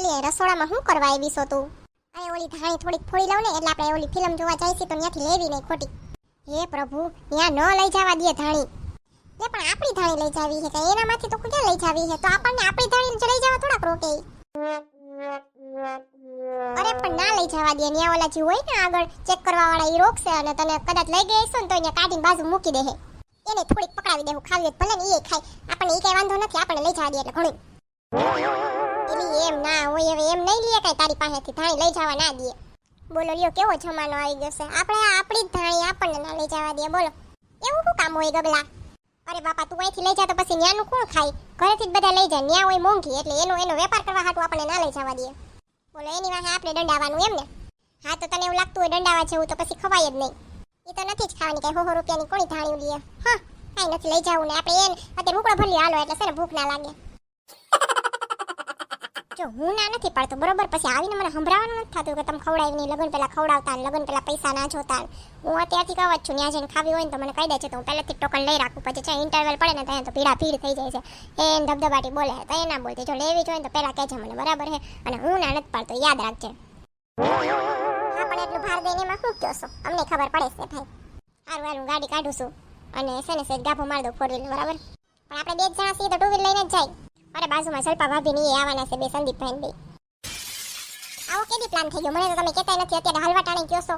એલી રસોડામાં શું કરવા આવી છો તું? અરે ઓલી ધાણી થોડીક ફોડી લઉં ને, એટલે આપણે ઓલી ફિલ્મ જોવા છે તો ત્યાંથી લેવી નહીં ખોટી. હે પ્રભુ ત્યાં ન લઈ જવા દે ધાણી. એ પણ આપણી ધાણી લઈ જાવી છે, તો એનામાંથી તો ક્યાં લઈ જાવી છે? તો આપણને આપણી ધાણી લઈ જવા થોડાક રોકે. અરે પણ ના લઈ જવા દે, ન્યા ઓલા જે હોય ને આગળ ચેક કરવા વાળા ઈ રોકશે અને તને કદાચ લઈ ગઈ હશે ને તો અહીંયા કાઢીને બાજુ મૂકી દે એને થોડીક પકડાવી દેવું ખાવી ભલે ને એ ખાય. આપણને એ કઈ વાંધો નથી આપણે લઈ જવા દે એટલે ઘણું એલી એમ ના હોય હવે એમ નહીં લે કઈ તારી પાસેથી, ધાણી લઈ જવા ના દે. બોલો, લ્યો, કેવો જમાનો આવી ગયો છે? આપણે આપણી ધાણી આપણને ના લઈ જવા દે, બોલો. એવું શું કામ હોય ગબલા અરે બાપા, તું અહીંથી લઈ જા તો પછી ન્યાનું કોણ ખાય? ઘરેથી જ બધા લઈ જાય, ન્યા હોય મોંઘી, એટલે એનો એનો વેપાર કરવા હાટું આપણને ના લઈ જવા દે. બોલો, એની વાહે આપણે દંડાવાનું એમ ને? હા, તો તને એવું લાગતું હોય દંડાવા જેવું, તો પછી ખવાય જ નહીં. એ તો નથી જ ખાવાની કઈ હોહો રૂપિયાની કોણી ધાણી લે હા, કાંઈ નથી લઈ જવું ને. આપણે એને, અત્યારે મુકડો ભરી હાલો, એટલે છે ભૂખ ના લાગે. જો હું ના નથી પાડતો, બરોબર? પછી આવીને મને સંભળાવવાનું નથી થતું કે તમે ખવડાવી નહીં, લગન પેલા ખવડાવતા લગન પેલા પૈસા ના જોતા હું અત્યારથી કહું જ છું, ત્યાં જઈને ખાવી હોય ને તો મને કહી દે છે તો હું પહેલેથી ટોકન લઈ રાખું, પછી છે ઇન્ટરવલ પડે ને ત્યાં તો ભીડા ભીડ થઈ જાય છે. એ ધબધબાટી બોલે, તો એ ના બોલતી. જો લેવી જોઈએ તો પહેલા કહેજે મને, બરાબર છે? અને હું ના નથી પાડતો, યાદ રાખજે. હા, પણ એટલું ભાર દઈને એમાં શું કહો છો? અમને ખબર પડે છે ભાઈ. સારું સારું ગાડી કાઢું છું. અને છે ને સેજ ગાભો માર દો ફોર વ્હીલ બરાબર? પણ આપણે બે જણા છીએ ટુ વ્હીલ લઈને જ જાય. અરે બાજુમાં સલ્પા ભાભી એ આવવાના છે, બે સંદીપ ભાઈ બે. આવો કેદી પ્લાન થઈ ગયો? મને તો તમે કહેતા નથી, અત્યારે હાલવા ટાણે કયો છો.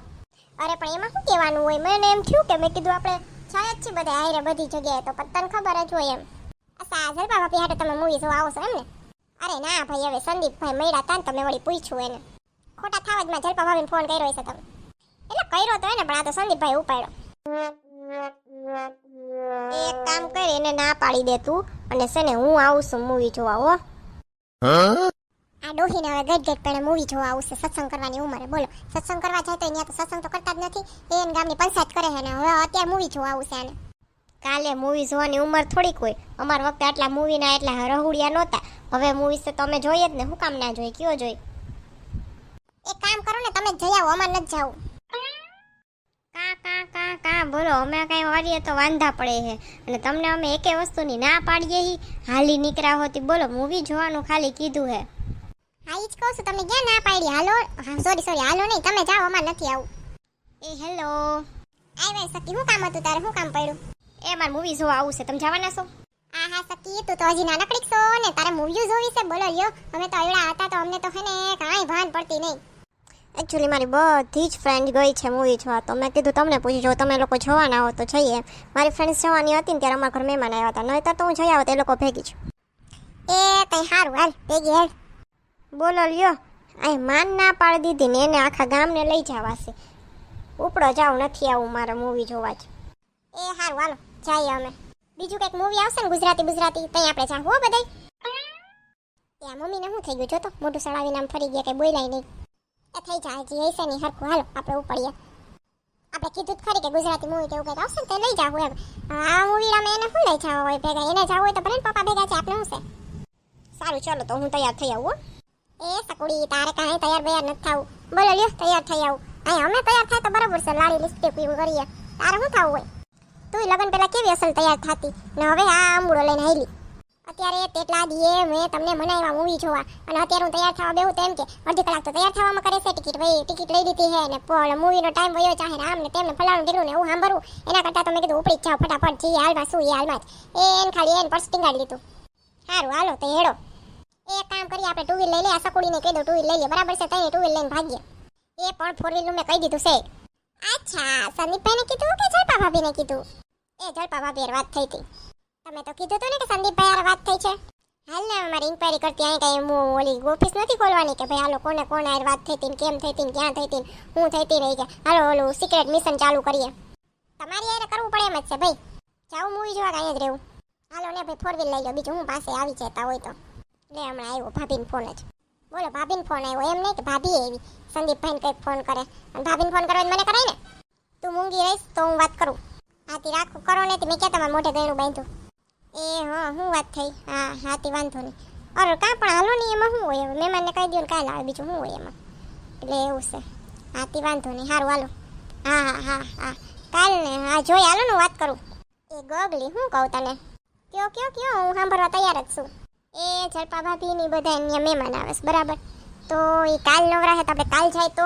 અરે પણ એમાં શું કહેવાનું હોય? મને એમ થયું કે મેં કીધું આપણે છાય જ છે બધા હારે બધી જગ્યાએ તો પત્તન ખબર જ હોય એમ. અચ્છા સલ્પા ભાભી હાટે તમે મૂવી જોવા આવો એમ ને અરે ના ભાઈ, હવે સંદીપભાઈ મળ્યા તા તમે વળી પૂછ્યું એને. ખોટા થાવજમાં જલ્પા ભાભીને ફોન કર્યો છે તમે એટલે કર્યો તો એને, પણ આ તો સંદીપભાઈ ઉપાડ્યો. એક કામ કર એને ના પાડી દે તું. અને છે ને હું આવું છું મૂવી જોવા હો. આ ડોહીને હવે ગટ ગટ પણ મૂવી જોવા આવશે સત્સંગ કરવાની ઉંમરે. બોલો સત્સંગ કરવા જાય તો અહીંયા તો સત્સંગ તો કરતા જ નથી. એને ગામની પંચાયત કરે છે ને હવે અત્યારે મૂવી જોવા આવશે આને. કાલે મૂવી જોવાની ઉંમર થોડીક હોય. અમારા વખતે આટલા મૂવીના એટલા રહુડિયા નહોતા. હવે મૂવીઝ તો તમે જોઈએ જ ને. હું કામ ના જોઈએ? કયો જોઈ એક કામ કરો ને તમે જઈ આવો અમારે નથી જાવું. કા બોલો? અમે કઈ વાળીએ તો વાંધા પડે છે અને તમને અમે એકે વસ્તુની ના પાડીએ હી? હાલી નીકળ્યા હોતી બોલો મૂવી જોવાનું ખાલી કીધું હે. હા ઈ જ કહું છું તમે ક્યાં ના પાડી? હાલો? સોરી સોરી હાલો નહીં. તમે જાઓ અમાર નથી આવું. એ હેલો. આવે સકી હું કામ હતું તારે? હું કામ પડ્યું? એ મારે મૂવી જોવા આવું છે. તમે જવાના છો? હા હા સકી તું તો હજી નાનકડી છો ને. તારે મૂવી જોવી છે? બોલો લ્યો. અમે તો એવડા હતા તો અમને તો હે ને કાંઈ ભાન પડતી નહીં. એકચ્યુઅલી મારી બધી જ ફ્રેન્ડ ગઈ છે મૂવી જોવા. તો મેં કીધું તમને પૂછી, જો તમે લોકો જોવાના હો તો જઈએ મારી ફ્રેન્ડ્સ જવાની હતી ને ત્યારે અમારા ઘર મહેમાન આવ્યા હતા. નહીતર તો હું જઈ આવત, એ લોકો ભેગી છું એ કંઈ સારું હાલ, ભેગી હેડ બોલો, લ્યો. આ માન ના પાડી દીધી ને એને આખા ગામને લઈ જવાશે ઉપડો જાવ નથી આવું મારે મૂવી જોવા જ. એ સારું હાલો, જઈએ અમે. બીજું કંઈક મૂવી આવશે ને ગુજરાતી ગુજરાતી ત્યાં આપણે જાવ હો, બધાય. ત્યાં મમ્મીને શું થઈ ગયું? જો તો મોટું સળાવીને આમ ફરી ગયા કંઈ બોલાય નહીં. એ થઈ જાય હજી હશે નહીં હરખું. હાલો, આપણે ઉપડીએ આપણે કીધું ખરી કે ગુજરાતી મૂવી કે એવું કંઈક આવશે ને તે લઈ જાવ એમ. આ મૂવી અમે એને શું લઈ જાવ હોય? ભેગા એને જાવ હોય તો ભલે પપ્પા ભેગા છે, આપણે શું સારું, ચાલો, તો હું તૈયાર થઈ આવું. એ સકુડી, તારે કાંઈ તૈયાર બૈયાર નથી થવું. બોલો, લ્યો, તૈયાર થઈ આવું. અહીં અમે તૈયાર થાય તો બરાબર છે લાડી લિપસ્ટિક એવું કરીએ. તારે શું થવું હોય? તું લગન પેલા કેવી અસલ તૈયાર થતી? ને હવે આ આંબુડો લઈને આવેલી અત્યારે તેટલા દીએ મેં તમને મનાવ્યા મૂવી જોવા. અને અત્યારે હું તૈયાર થવા બેહું તો એમ કે અડધી કલાક તો તૈયાર થવામાં કરે છે ટિકિટ. ભાઈ, ટિકિટ લઈ લીધી છે ને પણ મૂવીનો ટાઈમ વયો ચાહે આમ ને તેમને ફલાણું ઢીલું ને એવું સાંભળું એના કરતાં તો મેં કીધું ઉપડી જાઓ, ફટાફટ જઈએ હાલમાં શું એ હાલમાં જ. એને ખાલી એને પર્સ ટીંગાડી લીધું. સારું હાલો, તો હેડો. એક કામ કરીએ, આપણે ટુ વ્હીલ લઈ લે આ સકુડીને કહી દો ટુ વ્હીલ લઈ લઈએ. બરાબર છે તઈ ટુ વ્હીલ લઈને ભાગીએ. એ પણ ફોર વ્હીલનું મેં કહી દીધું છે. અચ્છા સંદીપભાઈને કીધું કે જળપા ભાભીને કીધું? એ જળપા ભાભી વાત થઈ હતી. તમે તો કીધું તો ને કે સંદીપભાઈ હારે વાત થઈ છે. હાલ ને અમારી ઇન્ક્વાયરી કરતી અહીં કઈ હું ઓલી ઓફિસ નથી ખોલવાની કે ભાઈ હાલો, કોને કોને હારે વાત થઈ હતી કેમ થઈ હતી ક્યાં થઈ હતી હું થઈ હતી કે? હાલો, ઓલું સિક્રેટ મિશન ચાલુ કરીએ. તમારી યાર કરવું પડે એમ જ છે ભાઈ. જાવું મૂવી જોવા કાંઈ જ રહેવું? હાલો ને ભાઈ ફોર વ્હીલ લઈ લો બીજું હું પાસે આવી જતા હોય તો. લે, હમણાં આવ્યો, ભાભીને ફોન જ. બોલો, ભાભીને ફોન આવ્યો. એમ નહીં કે ભાભી એવી સંદીપભાઈને કંઈક ફોન કરે. અને ભાભીને ફોન કરવા મને કરાય ને? તું મૂંગી રહીશ તો હું વાત કરું. આથી રાખું, કરો ને મેં ક્યાં તમારા મોઢે ગયણું બાંધ્યું? એ, હા શું વાત થઈ. હા, હાથી, વાંધો નહીં. અરે, કાં પણ હાલો નહીં એમાં શું હોય? હવે મહેમાનને કહી દઉં ને કાલે આવે બીજું શું હોય એમાં? એટલે એવું છે. હાથી, વાંધો નહીં. સારું હાલો. હા હા હા હા. કાલ ને, હા, જોઈ હાલો ને વાત કરું. એ ગગલી શું કહું તને? કયો કયો કયો? હું સાંભળવા તૈયાર જ છું. એ જળપા ભાભી ની બધા અહીંયા મહેમાન આવે છે, બરાબર? તો એ કાલ નવરા છે તો આપણે કાલ જાય તો?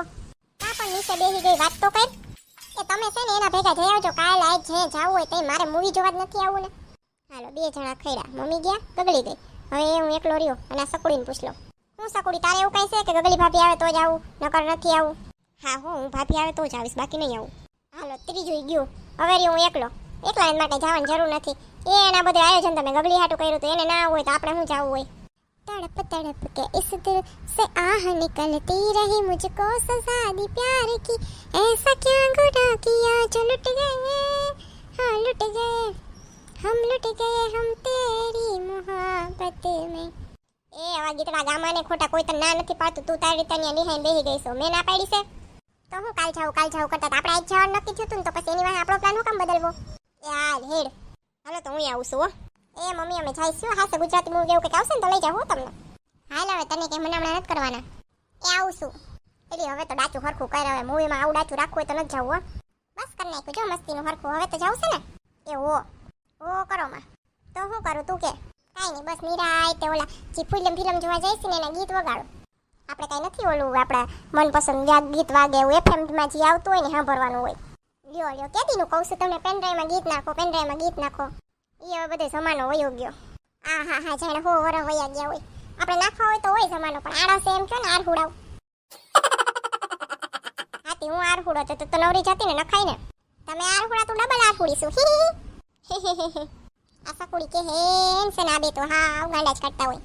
હા પણ નીચે બેસી ગઈ વાત તો કર. એ તમે છે ને એના ભેગા જઈ આવજો કાલ આજ જે જાવું હોય તો મારે મૂવી જોવા જ નથી આવવું ને. હાલો બે જણા ખૈડા મમ્મી ગયા ગગડી ગઈ હવે હું એકલો રહ્યો અને આ સકુડીને પૂછ લો હું સકુડી તારે એવું કઈ છે કે ગગડી ભાભી આવે તો જ આવું નકર નથી આવું હા હો હું ભાભી આવે તો જ આવીશ બાકી નહીં આવું હાલો ત્રીજું ગયું હવે રહ્યો હું એકલો એકલા એના માટે જવાની જરૂર નથી એ એના બધે આયોજન તમે ગગડી હાટું કર્યું તો એને ના હોય તો આપણે શું જવું હોય तड़प तड़प के इस दिल से आह निकलती रही मुझको सजा दी प्यार की ऐसा क्या गुनाह किया जो लुट गए हाँ लुट गए હમ લૂટી ગયે હમ તેરી મોહબ્બત મેં એ આવા ગીતડા ગામાને ખોટા કોઈ તને ના નથી પાડતું તું તારી રીતે ત્યાં નિહાઈ બેહી ગઈ છો મેં ના પાડી છે તો હું કાલ જાઉં કાલ જાઉં કરતા આપણે આજ જવાનું નક્કી થયું તો પછી એની વાહે આપણો પ્લાન હું કામ બદલવો યાર હેડ હાલો તો હું આવું છું હો એ મમ્મી અમે જઈશું, હા ગુજરાતી મૂવી એવું કંઈક આવશે ને, તો લઈ જાઉં હું તમને. હાલ હવે તને કે મને હમણાં નથી કરવાના. એ, આવું છું. એટલે હવે તો ડાચું હરખું કરે, હવે મૂવીમાં આવું ડાચું રાખવું હોય તો નથી જવું હો. બસ કરી નાખ્યું, જો, મસ્તીનું હરખું. હવે તો જાવ છે ને? એ, હો. ઓ કરો માં. તો શું કરું, તું કે. કાંઈ નહીં, બસ નિરાય તે ઓલા જે ફિલ્મ ફિલ્મ જોવા જઈશ ને એના ગીત વગાડો. આપણે કાંઈ નથી ઓલું, આપણા મનપસંદ ગીત વાગે એવું એફએમમાં જે આવતું હોય ને સાંભળવાનું હોય. લ્યો લ્યો, કેદીનું કહું છું તમને પેનડ્રાઈવમાં ગીત નાખો પેનડ્રાઈવમાં ગીત નાખો. એ હવે બધો જમાનો વયો ગયો. આ, હા હા, જાણે હો વર વયા ગયા હોય. આપણે નાખવા હોય તો હોય જમાનો, પણ આળસે એમ કયો ને આર હુડાવ હાથી, હું આર હુડો તો તું નવરી જતી ને નખાય ને. તમે આર હુડા તો ડબલ આર હુડીશું હી હી કુડી આ કે હેન છે ના બે તો હા ગાંડા જ કાઢતા હોય.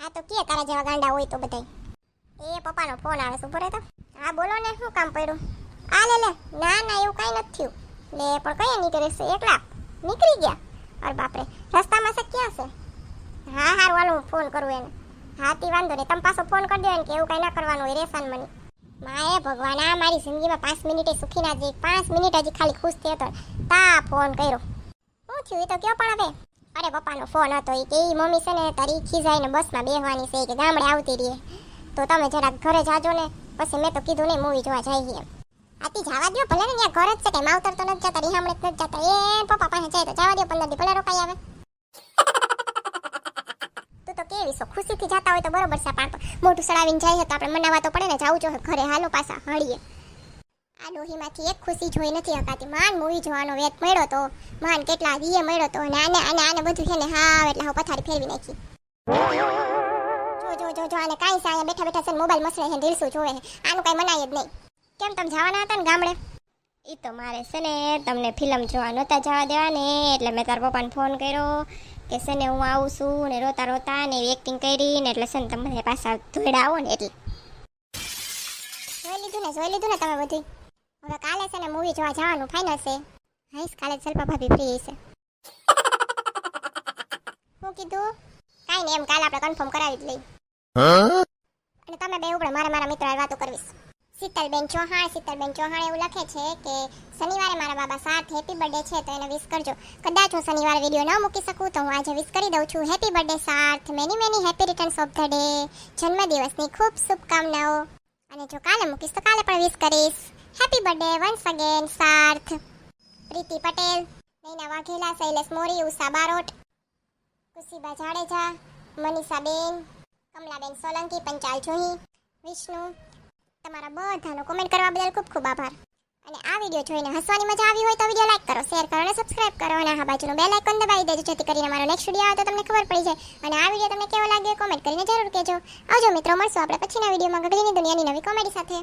હા તો કે તારા જેવા ગાંડા હોય તો બધાય. એ પપ્પાનો ફોન આવે છે ભરે તો હા, બોલો ને, શું કામ પડ્યું? આ લે લે, ના ના, એવું કાંઈ નથી થયું. લે, પણ કયા નીકળે છે, એકલા? નીકળી ગયા? અરે બાપરે, રસ્તામાં છે ક્યાં છે? હા, હારું, હાલો, હું ફોન કરું એને. હા, તે વાંધો નહીં, તમે પાછો ફોન કરી દો ને કે એવું કાંઈ ના કરવાનું હોય રેસાન મને. માએ ભગવાન, આ મારી જિંદગીમાં પાંચ મિનિટે સુખી ના જઈ પાંચ મિનિટ હજી ખાલી ખુશ થયો હતો તા ફોન કર્યો. શું થયું તો કયો પણ હવે? અરે પપ્પાનો ફોન હતો એ કે મમ્મી છે ને તારી ખીજાઈને બસમાં બેહવાની છે કે ગામડે આવતી રહીએ તો તમે જરાક ઘરે જાજો ને, પછી મેં તો કીધું નહીં મૂવી જોવા જઈએ આથી જવા દો ભલે ને, ત્યાં ઘર જ છે કે માવતર તો નથી જતા, રીહામણે નથી જતા. એ પપ્પા પાસે જાય તો જવા દો પંદર દી ભલે રોકાઈ આવે. તું તો કેવી છો ખુશીથી જતા હોય તો બરોબર છે, પણ મોટું સડાવીને જાય તો આપણે મનાવા તો પડે ને જાવું જો ઘરે, હાલો પાછા, હળીએ. આ ડોહીમાંથી એક ખુશી જોઈ નથી હકાતી. માન મૂવી જોવાનો વેત મળ્યો તો માન કેટલા દીએ મળ્યો તો અને આને આને આને બધું છે ને હા એટલે હું પથારી ફેરવી નાખી. જો જો જો જો આને કાંઈ સાયા બેઠા બેઠા છે મોબાઈલ મસરે છે રીલ્સો જોવે છે. આનું કાંઈ મનાય જ નહીં. કેમ તમે જવાના હતા ને ગામડે? એ તો મારે છે ને તમને ફિલ્મ જોવા નહોતા જવા દેવા ને એટલે મેં તારા પપ્પાને ફોન કર્યો કે છે ને હું આવું છું ને રોતા રોતા ને એક્ટિંગ કરી ને એટલે છે ને તમે પાછા ધોડાવો આવો ને એટલે. જોઈ લીધું ને જોઈ લીધું ને તમે બધી હવે કાલે છે ને મૂવી જોવા જવાનું ફાઇનલ છે. હઈશ કાલે સલ્પા ભાભી ફ્રી હશે. શું કીધું? કાંઈ નહીં, એમ કાલે આપણે કન્ફર્મ કરાવી જ લઈ અને તમે બે ઉપર મારા મારા મિત્રો વાતો કરવીશ. શીતલબેન ચૌહાણ શીતલબેન ચૌહાણ એવું લખે છે કે, શનિવારે મારા બાબા સાથ હેપી બર્થડે છે, તો એને વિશ કરજો. કદાચ હું શનિવારે વીડિયો ન મૂકી શકું, તો હું આજે વિશ કરી દઉં છું. Happy birthday Sarth many many happy returns of the day જન્મદિવસની ખૂબ શુભકામનાઓ. અને જો કાલે મૂકીશ, તો કાલે પણ વિશ કરીશ. Happy birthday once again Sarth Priti Patel Naina Vaghela Shailesh Mori Usha Barot Kushiba Jadeja Manishaben Kamlaben Solanki Panchal Johi Vishnu તમારા બધાનો કોમેન્ટ કરવા બદલ ખૂબ ખૂબ આભાર. અને આ વીડિયો જોઈને હસવાની મજા આવી હોય તો વીડિયો લાઈક કરો શેર કરો અને સબસ્ક્રાઇબ કરો. અને આ બાજુનું બેલ આઇકન દબાવી દેજો, જેથી કરીને મારો નેક્સ્ટ વીડિયો આવે તો તમને ખબર પડી જાય. અને આ વીડિયો તમને કેવો લાગ્યો કોમેન્ટ કરીને જરૂર કહેજો. આવજો મિત્રો, મળશું આપણે પછીના વિડીયોમાં ગગડીની દુનિયાની નવી કોમેડી સાથે.